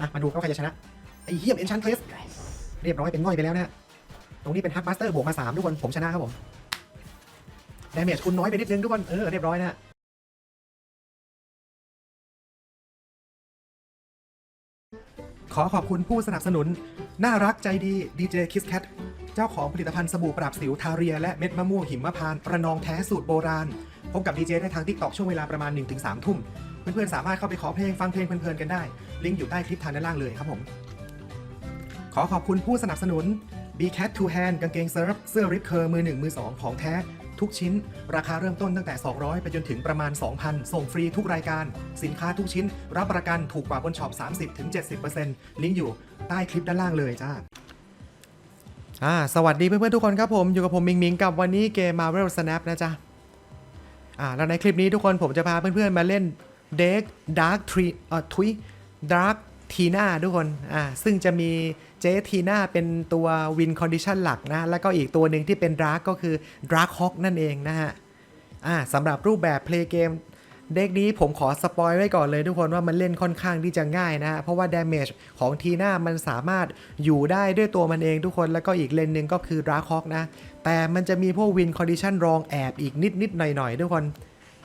อะมาดูเขาใครจะชนะไอ้เหี้ยเอ็นชันเทสเรียบร้อยเป็นง่อยไปแล้วนะฮะตรงนี้เป็นฮักมาสเตอร์บวกมา3ทุกคนผมชนะครับผมดาเมจคุณน้อยไปนิดนึงทุกคนเออเรียบร้อยนะฮะขอขอบคุณผู้สนับสนุน น่ารักใจดีดีเจคิสแคทเจ้าของผลิตภัณฑ์สบู่ปราบสิวทาเรีย และเม็ดมะม่วงหิมพานต์ประนองแท้สูตรโบราณ พบกับดีเจได้ทางทิกตอกช่วงเวลาประมาณ 1-3 ทุ่ม เพื่อนๆสามารถเข้าไปขอเพลงฟังเพลงเพลินๆกันได้ ลิงก์อยู่ใต้คลิปทางด้านล่างเลยครับผม ขอขอบคุณผู้สนับสนุน b Cat Two Hand กางเกงเซิร์ฟเสื้อริปเคอร์มือ 1 มือ 2 ของแท้ ทุกชิ้น ราคาเริ่มต้นตั้งแต่ 200 ไปจนถึงประมาณ 2,000 ส่งฟรีทุกรายการ สินค้าทุกชิ้น รับประกันถูกกว่าบนช็อป 30-70%ลิงก์อยู่ใต้คลิปด้านล่างเลยจ้าอ่าสวัสดีเพื่อนๆทุกคนครับผม อยู่กับผมมิงมิงกับวันนี้เกม Marvel Snap นะจ๊ะอ่าแล้วในคลิปนี้ทุกคนผมจะพาเพื่อนๆมาเล่น เด็ก Dark Tree เอ่อทุย Dark ทีน่าทุกคนอ่าซึ่งจะมีเจทีน่าเป็นตัววินคอนดิชันหลักนะ แล้วก็อีกตัวหนึ่งที่เป็นด a r k ก็คือ Dark Hawk นั่นเองนะฮะอ่าสำหรับรูปแบบเพลย์เกมเด็กนี้ผมขอสปอยไว้ก่อนเลยทุกคนว่ามันเล่นค่อนข้างที่จะง่ายนะ เพราะว่าดาเมจของทีน่ามันสามารถอยู่ได้ด้วยตัวมันเองทุกคนแล้วก็อีกเลนหนึ่งก็คือด a r k Hawk นะ แต่มันจะมีพวกวินคอนดิชันรองแอบอีกนิดนิดหน่อยหน่อยทุกคน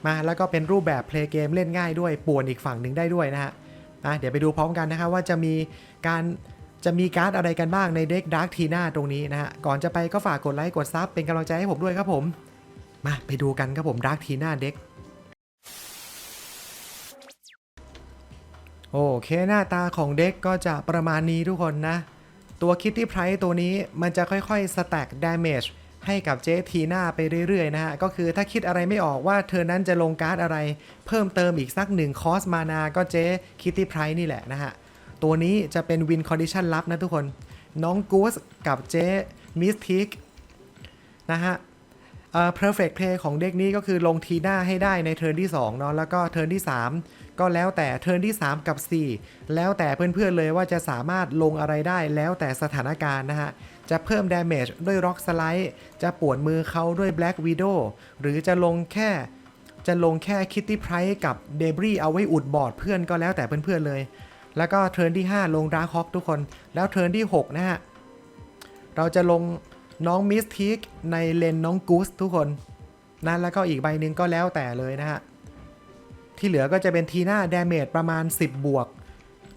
มาแล้วก็เป็นรูปแบบเพลย์เกมเล่นง่ายด้วยป่วนอีกฝั่งหนึ่งได้ด้วยนะฮะอะเดี๋ยวไปดูพร้อมกันนะครับว่าจะมีการจะมีการ์ดอะไรกันบ้างในเด็กดาร์กทีน่าตรงนี้นะฮะก่อนจะไปก็ฝากกดไลค์กดซับเป็นกำลังใจให้ผมด้วยครับผม มาไปดูกันครับผมดาร์กทีน่าเด็กโอเคหน้าตาของเด็กก็จะประมาณนี้ทุกคนนะ ตัวคิตตี้ไพรส์ตัวนี้มันจะค่อยๆสแต็กดาเมจ ให้กับเจ๊ทีน่าไปเรื่อยๆนะฮะ ก็คือถ้าคิดอะไรไม่ออกว่าเธอนั้นจะลงการ์ดอะไร เพิ่มเติมอีกสักหนึ่งคอสมานาก็เจ๊คิตตี้ไพรส์นี่แหละนะฮะ ตัวนี้จะเป็นวินคอนดิชันลับนะทุกคน น้องกูสกับเจ๊มิสทิกนะฮะเอ่อ perfect play ของเด็กนี้ก็คือลงทีหน้าให้ได้ในเทิร์นที่2เนาะแล้วก็เทิร์นที่ 3 ก็แล้วแต่เทิร์นที่ 3 กับ 4 แล้วแต่เพื่อนๆเลยว่าจะสามารถลงอะไรได้แล้วแต่สถานการณ์นะฮะ จะเพิ่ม damage ด้วย rock slide จะปวดมือเขาด้วย black widow หรือจะลงแค่จะลงแค่ kitty price กับ debris เอาไว้อุดบอร์ดเพื่อนก็แล้วแต่เพื่อนๆเลย แล้วก็เทิร์นที่ 5 ลง dark hawk ทุกคน แล้วเทิร์นที่ 6 นะฮะ เราจะลงน้องมิสทิกในเลนน้องกูสทุกคนนะแล้วก็อีกใบหนึ่งก็แล้วแต่เลยนะฮะ ที่เหลือก็จะเป็นทีน่าดาเมจประมาณ 10 บวก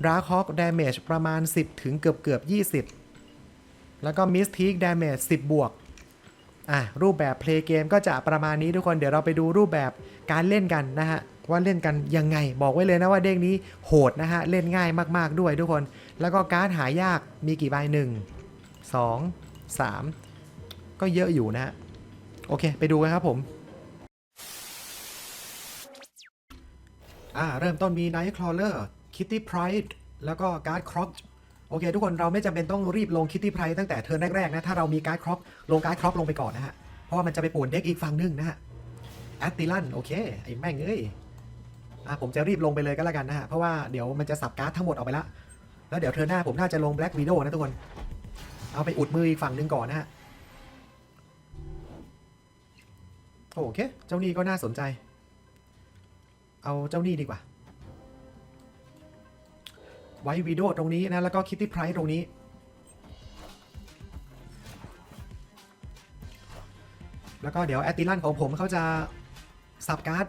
ราคอกดาเมจประมาณ 10 ถึงเกือบเกือบ 20 แล้วก็มิสทิกดาเมจ10 บวกอะรูปแบบเพลย์เกมก็จะประมาณนี้ทุกคนเดี๋ยวเราไปดูรูปแบบการเล่นกันนะฮะว่าเล่นกันยังไง บอกไว้เลยนะว่าเด้งนี้โหดนะฮะ เล่นง่ายมากๆด้วยทุกคน แล้วก็การ์ดหายากมีกี่ใบหนึ่งสองสามก็เยอะอยู่นะฮะ โอเค ไปดูกันครับผม อ่าเริ่มต้นมี Nightcrawler Kitty Pride แล้วก็การ์ดครอกโอเค ทุกคนเราไม่จำเป็นต้องรีบลง Kitty Pride ตั้งแต่เทิร์นแรก ๆ นะ ถ้าเรามีการ์ดครอกลงการ์ดครอกลงไปก่อนนะฮะ เพราะว่ามันจะไปป่วนเด็กอีกฝั่งหนึงนะฮะแอตติลันโอเค ไอ้แม่งเอ้ยอะผมจะรีบลงไปเลยก็แล้วกันนะฮะ เพราะว่าเดี๋ยวมันจะสับการ์ดทั้งหมดออกไปละ แล้วเดี๋ยวเทิร์นหน้าผมน่าจะลง Black Widow นะทุกคน เอาไปอุดมืออีกฝั่งหนึ่งก่อนนะฮะโอเค เจ้านี่ก็น่าสนใจ เอาเจ้านี่ดีกว่า ไว้วีดีโอตรงนี้นะ แล้วก็คิตตี้ไพรส์ตรงนี้ แล้วก็เดี๋ยวแอตติลันของผมเขาจะสับการ์ด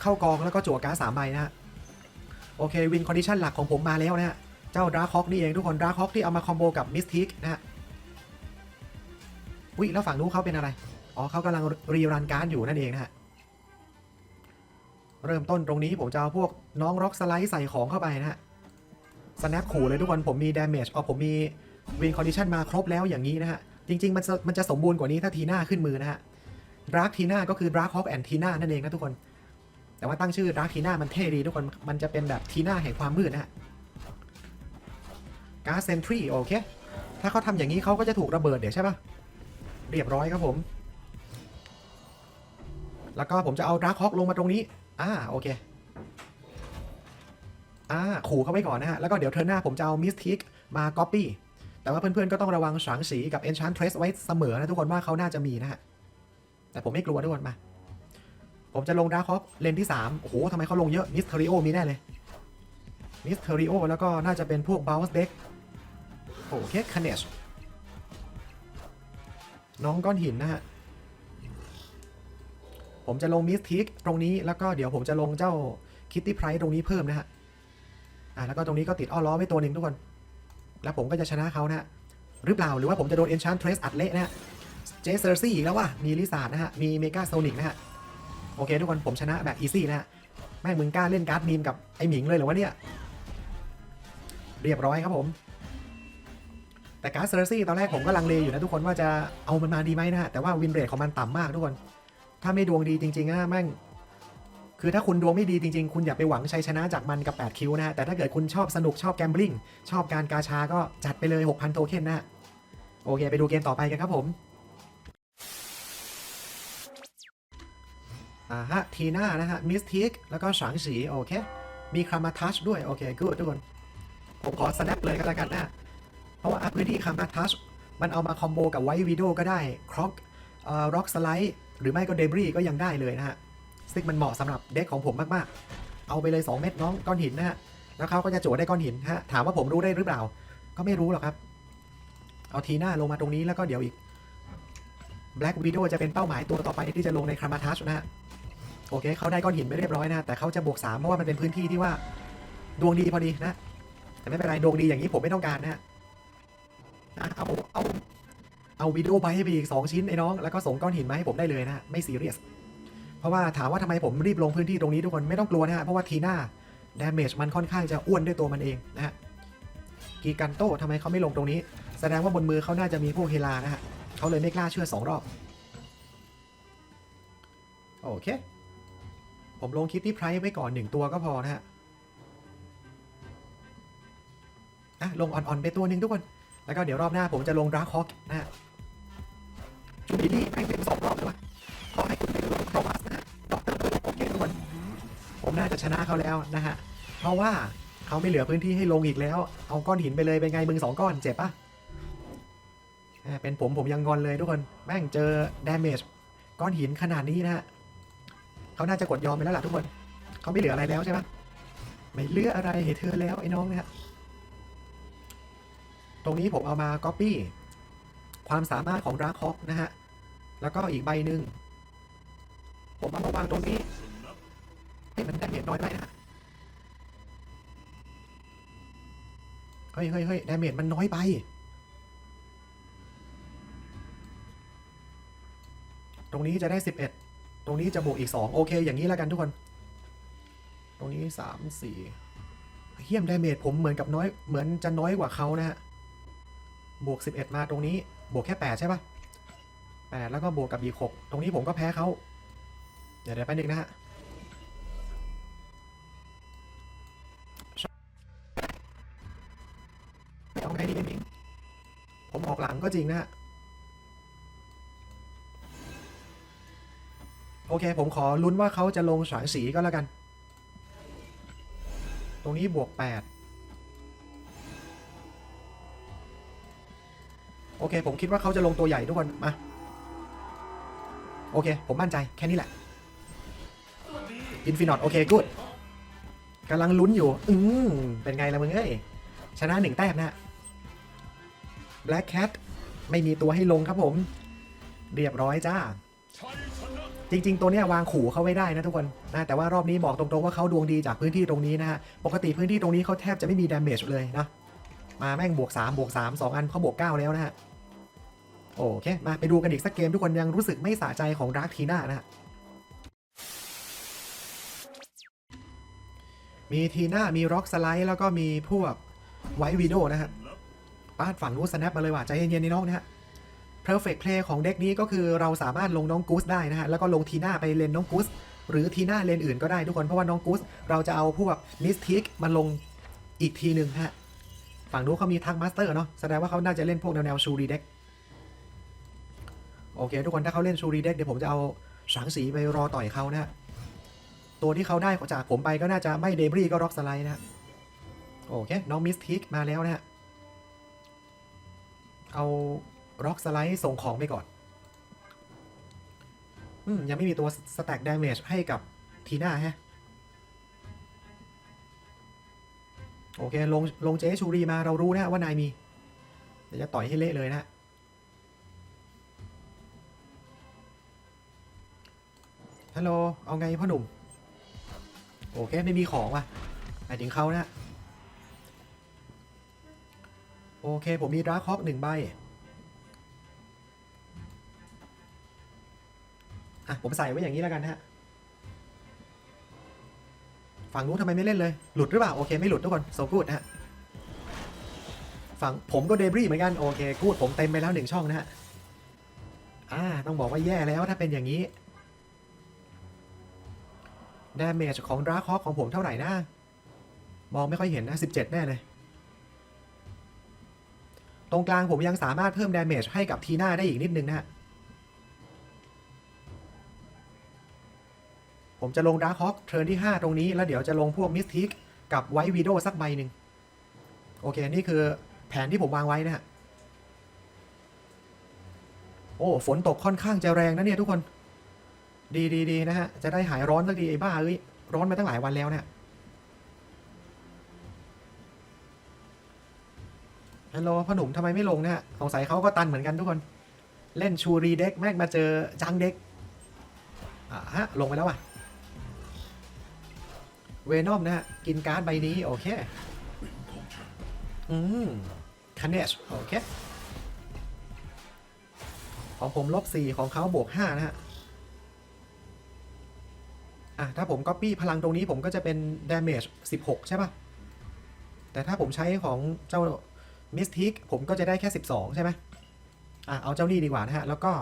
เข้ากองแล้วก็จั่วการ์ดสามใบนะฮะ โอเควินคอนดิชันหลักของผมมาแล้วนะฮะ เจ้าดราคอกนี่เองทุกคนดราคอกที่เอามาคอมโบกับมิสทิกนะฮะวิแล้วฝั่งนู้นเขาเป็นอะไร อ๋อเขากำลังรีรันการ์ดอยู่นั่นเองนะฮะ เริ่มต้นตรงนี้ผมจะเอาพวกน้องร็อกสไลด์ใส่ของเข้าไปนะฮะสแนปขู่เลยทุกคนผมมีดามจอ๋อผมมีวินคอนดิชันมาครบแล้วอย่างนี้นะฮะ จริง ๆ มันจะมันจะสมบูรณ์กว่านี้ถ้าทีน่าขึ้นมือนะฮะดราร์ทีน่าก็คือดราร์ฮอกแอนทีน่านั่นเองนะทุกคน แต่ว่าตั้งชื่อดราร์ทีน่ามันเท่ดีทุกคนมันจะเป็นแบบทีน่าแห่งความมืดนะฮะการ์เซนทรีโอเค ถ้าเขาทำอย่างนี้เขาก็จะถูกระเบิดเดี๋ยวใช่ปะเรียบร้อยครับผม แล้วก็ผมจะเอาดราร์ฮอกลงมาตรงนี้ อ่าโอเคอ่าขู่เขาไว้ก่อนนะฮะ แล้วก็เดี๋ยวเทอร์หน้าผมจะเอามิสทิกมาก๊อปปี้แต่ว่าเพื่อนๆก็ต้องระวังฉางสีกับ Enchantress ไว้เสมอนะทุกคนว่าเขาน่าจะมีนะฮะ แต่ผมไม่กลัวทุกคนมา ผมจะลงดาร์คฮอกเลนที่ 3 โอ้โหทำไมเขาลงเยอะมิสเทอริโอมีแน่เลยมิสเทอริโอแล้วก็น่าจะเป็นพวกบ o ลส์เด็กโอเคคเนชน้องก้อนหินนะฮะ ผมจะลงมิสทิกตรงนี้แล้วก็เดี๋ยวผมจะลงเจ้าคิตตี้ไพรส์ตรงนี้เพิ่มนะฮะอ่าแล้วก็ตรงนี้ก็ติดอ้อล้อไว้ตัวหนึ่งทุกคน แล้วผมก็จะชนะเขานะฮะหรือเปล่าหรือว่าผมจะโดนเอนชานเทรสอัดเละนะฮะเจสเซอร์ซี่อีกแล้วว่ะมีลิซาร์ดนะฮะมีเมกาโซนิกนะฮะโอเคทุกคนผมชนะแบบอีซี่นะฮะแม่งมึงกล้าเล่นการ์ดมีมกับไอหมิงเลยเหรอวะเนี่ยเรียบร้อยครับผม แต่การ์ดเซอร์ซี่ตอนแรกผมก็ลังเลอยู่นะทุกคนว่าจะเอามันมาดีไหมนะฮะแต่ว่าวินเรทของมันต่ำมากทุกคน ถ้าไม่ดวงดีจริงๆนะแม่งคือถ้าคุณดวงไม่ดีจริง ๆ คุณอย่าไปหวังชัยชนะจากมันกับ 8 คิวนะฮะ แต่ถ้าเกิดคุณชอบสนุกชอบแกมบลิงชอบการกาชาก็จัดไปเลย 6,000 โทเค็นนะ โอเค ไปดูเกมต่อไปกันครับผม อ่าฮะ ทีน่านะฮะ มิสทิก แล้วก็ฉางฉีโอเค มีคามาทัชด้วย โอเคกูดทุกคน ผมขอสแนปเลยก็แล้วกันนะ เพราะว่าพื้นที่คามาทัชมันเอามาคอมโบกับไวท์วิดโอก็ได้ครอกเอ่อร็อกสไลด์ หรือไม่ก็เดบรีก็ยังได้เลยนะฮะซึ่งมันเหมาะสำหรับเด็กของผมมากๆ เอาไปเลย 2 เม็ดน้องก้อนหินนะฮะแล้วเขาก็จะโจทย์ได้ก้อนหินฮะถามว่าผมรู้ได้หรือเปล่า ก็ไม่รู้หรอกครับ เอาทีหน้าลงมาตรงนี้แล้วก็เดี๋ยวอีก Black Widow จะเป็นเป้าหมายตัวต่อไปที่จะลงในคามาทัชนะฮะโอเคเขาได้ก้อนหินไปเรียบร้อยนะแต่เขาจะบวก3เพราะว่ามันเป็นพื้นที่ที่ว่าดวงดีพอดีนะ แต่ไม่เป็นไรดวงดีอย่างนี้ผมไม่ต้องการนะฮะเอาเอา เอาวิดีโอไปให้ไปอีก2ชิ้นไอ้น้องแล้วก็ส่งก้อนหินมาให้ผมได้เลยนะไม่ซีเรียสเพราะว่าถามว่าทำไมผมรีบลงพื้นที่ตรงนี้ทุกคนไม่ต้องกลัวนะฮะเพราะว่าทีหน้าดาเมจมันค่อนข้างจะอ้วนด้วยตัวมันเองนะฮะกีกันโต้ทำไมเขาไม่ลงตรงนี้ แสดงว่าบนมือเขาน่าจะมีพวกเฮลานะฮะเขาเลยไม่กล้าเชื่อสองรอบโอเค ผมลงคิตตี้ไพรส์ไว้ก่อนหนึ่งตัวก็พอนะฮะอะลงอ่อนๆไปตัวหนึ่งทุกคน แล้วก็เดี๋ยวรอบหน้าผมจะลงดราคอกนะฮะ จูบิลี่แม่งเป็นสองรอบเลยวะขอให้คุณเป็นลงโครมัสนะดอกเตอร์โอเคทุกคนผมน่าจะชนะเขาแล้วนะฮะ เพราะว่าเขาไม่เหลือพื้นที่ให้ลงอีกแล้ว เอาก้อนหินไปเลยเป็นไงมึงสองก้อนเจ็บปะเป็นผมผมยังงอนเลยทุกคน แม่งเจอดาเมจก้อนหินขนาดนี้นะฮะเขาน่าจะกดยอมไปแล้วล่ะทุกคนเขาไม่เหลืออะไรแล้วใช่ไหมไม่เหลืออะไรให้เธอแล้วไอ้น้องนะฮะตรงนี้ผมเอามา Copy ความสามารถของดราคอกนะฮะ แล้วก็อีกใบหนึ่งผมเอามาวางตรงนี้ให้มันได้เมจน้อยไปนะเฮ้ยเฮ้ยเฮ้ยดาเมจมันน้อยไป ตรงนี้จะได้ 11 ตรงนี้จะบวกอีก 2 โอเค อย่างนี้แล้วกันทุกคน ตรงนี้ 3 4เฮียมดาเมจผมเหมือนกับน้อย เหมือนจะน้อยกว่าเขานะฮะ บวก 11 มาตรงนี้ บวกแค่ 8 ใช่ปะ 8แล้วก็บวกกับอีก6ตรงนี้ผมก็แพ้เขาเดี๋ยวเดี๋ยวไปบนึงนะฮะไม่เอาไงดีมิงผมออกหลังก็จริงนะฮะโอเค ผมขอลุ้นว่าเขาจะลงฉางสีก็แล้วกัน ตรงนี้บวก 8 โอเค ผมคิดว่าเขาจะลงตัวใหญ่ทุกคน มา โอเค ผมมั่นใจแค่นี้แหละอินฟินอตโอเคกูดกำลังลุ้นอยู่ อืมเป็นไงล่ะมึงเอ้ย ชนะหนึ่งแต้มนะ Black Cat ไม่มีตัวให้ลงครับผม เรียบร้อยจ้า จริง ๆ ตัวเนี้ยวางขู่เขาไว้ได้นะทุกคนนะแต่ว่ารอบนี้บอกตรงๆว่าเขาดวงดีจากพื้นที่ตรงนี้นะฮะ ปกติพื้นที่ตรงนี้เขาแทบจะไม่มีดาเมจเลยนะ มาแม่งบวก3บวก3 2 อันเขาบวก 9 แล้วนะฮะ โอเค มาไปดูกันอีกสักเกมทุกคนยังรู้สึกไม่สะใจของร์คทีน่านะฮะมีทีน่ามีร็อกสไลด์แล้วก็มีพวกไวท์วีโดนะฮะป้าดฝั่งนู้นสแนปมาเลยว่ะใจเย็นๆนี่น้องนะฮะ perfect play ของเด็กนี้ก็คือเราสามารถลงน้องกูสได้นะฮะ แล้วก็ลงทีน่าไปเลนน้องกูสหรือทีน่าเลนอื่นก็ได้ทุกคนเพราะว่าน้องกูสเราจะเอาพวกมิสทิกมาลงอีกทีหนึ่งฮะ ฝั่งนู้นเขามีทักมาสเตอร์เนาะแสดงว่าเขาน่าจะเล่นพวกแนวๆชูรีเด็ก โอเค ทุกคนถ้าเขาเล่นชูรีเด็กเดี๋ยวผมจะเอาฉางสีไปรอต่อยเขานะฮะตัวที่เขาได้จากผมไปก็น่าจะไม่เดบรีก็ร็อกสไลด์นะฮะโอเค น้องมิสทิกมาแล้วนะฮะเอาร็อกสไลด์ส่งของไปก่อนอืมยังไม่มีตัวสแต็กดาเมจให้กับทีน่าฮะโอเค ลงลงเจชูรีมาเรารู้นะว่านายมีเดี๋ยวจะต่อยให้เละเลยนะ ฮัลโหล เอาไงพ่อหนุ่ม โอเคไม่มีของว่ะหมายถึงเขานะ โอเค ผมมีดราคอกหนึ่งใบ อะ ผมใส่ไว้อย่างนี้แล้วกันฮะ ฝั่งนู้นทำไมไม่เล่นเลย หลุดหรือเปล่า โอเคไม่หลุดทุกคนโซกูดนะฮะ ฝั่งผมก็เดบรี่เหมือนกัน โอเค กูดผมเต็มไปแล้วหนึ่งช่องนะฮะ อ่า ต้องบอกว่าแย่แล้วถ้าเป็นอย่างนี้ ดาเมจของดราคอของผมเท่าไหร่นะมองไม่ค่อยเห็นนะ 17 แน่เลย ตรงกลางผมยังสามารถเพิ่มดาเมจให้กับทีน่าได้อีกนิดนึงนะฮะผมจะลงดาร์คฮอคเทิร์นที่ 5 ตรงนี้ แล้วเดี๋ยวจะลงพวกมิสทิกกับไวท์วีโดสักใบหนึ่งโอเค นี่คือแผนที่ผมวางไว้นะฮะโอ้ ฝนตกค่อนข้างจะแรงนะเนี่ยทุกคน ดีดีดีนะฮะ จะได้หายร้อนสักทีไอ้บ้าเอ้ย ร้อนมาตั้งหลายวันแล้วเนี่ย ฮัลโหลพ่อหนุ่มทำไมไม่ลงเนี่ยสงสัยเขาก็ตันเหมือนกันทุกคน เล่นชูรีเด็กแม่งมาเจอจังเด็ก อ่าฮะ ลงไปแล้วว่ะ เวนอมนะฮะ กินการ์ดใบนี้ โอเค อืมคันเนชโอเค ของผมลบ4ของเขาบวก5นะฮะ อะถ้าผม Copy พลังตรงนี้ผมก็จะเป็น Damage 16 ใช่ปะแต่ถ้าผมใช้ของเจ้า Mystic ผมก็จะได้แค่ 12 ใช่ไหมอะเอาเจ้านี่ดีกว่านะฮะ แล้วก็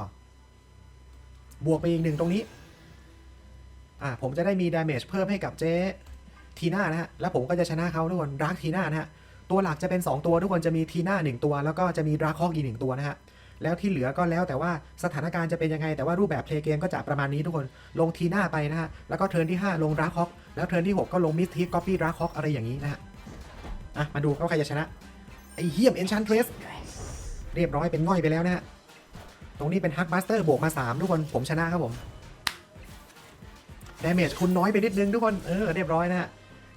บวกไปอีกหนึ่งตรงนี้ อะผมจะได้มี Damage เพิ่มให้กับเจ๊ทีน่านะฮะ แล้วผมก็จะชนะเขาทุกคนรักทีน่านะฮะ ตัวหลักจะเป็น 2 ตัวทุกคนจะมีทีน่า1ตัว แล้วก็จะมีดราคอกอีกหนึ่งตัวนะฮะ แล้วที่เหลือก็แล้วแต่ว่าสถานการณ์จะเป็นยังไง แต่ว่ารูปแบบเพลย์เกมก็จะประมาณนี้ทุกคนลงทีหน้าไปนะฮะ แล้วก็เทิร์นที่ 5 ลงดราคอกแล้วเทิร์นที่ 6 ก็ลงมิสทิกก๊อปปี้ดราคอกอะไรอย่างนี้นะฮะอะมาดูว่าใครจะชนะไอ้เฮียมเอนชันเทรสเรียบร้อยเป็นง่อยไปแล้วนะฮะตรงนี้เป็นฮักบัสเตอร์บวกมา 3 ทุกคนผมชนะครับผมดาเมจคุณน้อยไปนิดนึงทุกคนเออเรียบร้อยนะฮะ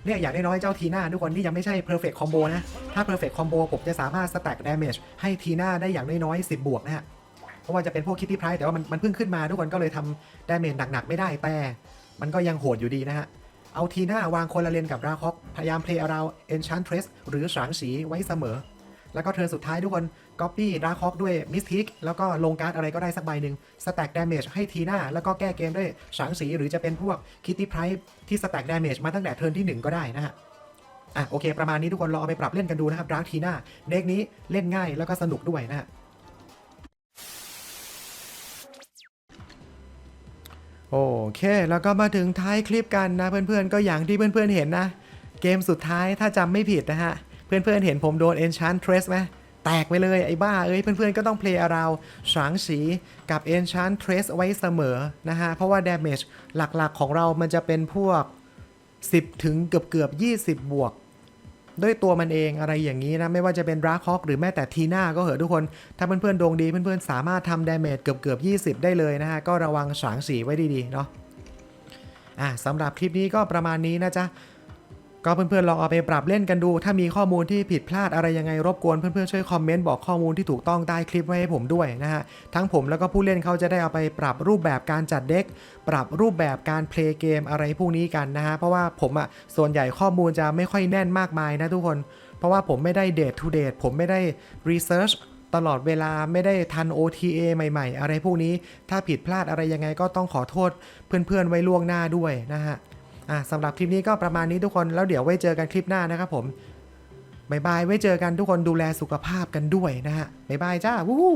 เนี่ยอยากได้น้อยเจ้าทีน่าทุกคนที่ยังไม่ใช่ perfect combo นะ ถ้า perfect combo ผมจะสามารถ stack damage ให้ทีน่าได้อย่างน้อยๆ10 บวกนะฮะเพราะว่าจะเป็นพวกคิตตี้ไพร์แต่ว่ามันมันเพิ่งขึ้นมาทุกคนก็เลยทำ damage หนักๆ ไม่ได้แต่ มันก็ยังโหดอยู่ดีนะฮะเอาทีน่าวางคนละเลนกับราคอกพยายาม play around enchantress หรือฉางฉีไว้เสมอ แล้วก็เทิร์นสุดท้ายทุกคน copy ดาร์คอกด้วยมิสทิกแล้วก็ลงการ์ดอะไรก็ได้สักใบหนึ่ง stack damage ให้ทีน่าแล้วก็แก้เกมด้วยฉางสี หรือจะเป็นพวกคิตตี้ไพรส์ที่ stack damage มาตั้งแต่เทิร์นที่ 1 ก็ได้นะฮะอะโอเค ประมาณนี้ทุกคนลองเอาไปปรับเล่นกันดูนะครับดาร์คทีน่าเด็กนี้เล่นง่ายแล้วก็สนุกด้วยนะฮะโอเค แล้วก็มาถึงท้ายคลิปกันนะเพื่อนๆ ก็อย่างที่เพื่อนๆเห็นนะ เกมสุดท้ายถ้าจำไม่ผิดนะฮะ เพื่อนๆเห็นผมโดน Enchantress ไหม แตกไปเลยไอ้บ้า เอ้ย เพื่อนๆ ก็ต้อง play around ฉางสีกับ Enchantress ไว้เสมอนะฮะ เพราะว่า damage หลักๆของเรามันจะเป็นพวก 10 ถึงเกือบเกือบๆ20 บวก ด้วยตัวมันเองอะไรอย่างนี้นะ ไม่ว่าจะเป็นดราคอกหรือแม้แต่ทีน่าก็เหอะทุกคน ถ้าเพื่อนๆดวงดีเพื่อนๆ สามารถทำดาเมจเกือบเกือบ20 ได้เลยนะฮะ ก็ระวังฉางสีไว้ดีๆ เนาะอะสำหรับคลิปนี้ก็ประมาณนี้นะจ๊ะ ก็เพื่อนๆลองเอาไปปรับเล่นกันดู ถ้ามีข้อมูลที่ผิดพลาดอะไรยังไงรบกวนเพื่อนๆช่วยคอมเมนต์บอกข้อมูลที่ถูกต้องใต้คลิปไว้ให้ผมด้วยนะฮะ ทั้งผมแล้วก็ผู้เล่นเขาจะได้เอาไปปรับรูปแบบการจัดเด็ก ปรับรูปแบบการเพลย์เกมอะไรพวกนี้กันนะฮะ เพราะว่าผมอะส่วนใหญ่ข้อมูลจะไม่ค่อยแน่นมากมายนะทุกคน เพราะว่าผมไม่ได้เดททูเดทผมไม่ได้รีเสิร์ชตลอดเวลาไม่ได้ทัน OTA ใหม่ ๆ อะไรพวกนี้ ถ้าผิดพลาดอะไรยังไงก็ต้องขอโทษเพื่อนๆไว้ล่วงหน้าด้วยนะฮะ อะสำหรับคลิปนี้ก็ประมาณนี้ทุกคนแล้วเดี๋ยวไว้เจอกันคลิปหน้านะครับผมบายบายไว้เจอกันทุกคนดูแลสุขภาพกันด้วยนะฮะบายบายจ้าวู้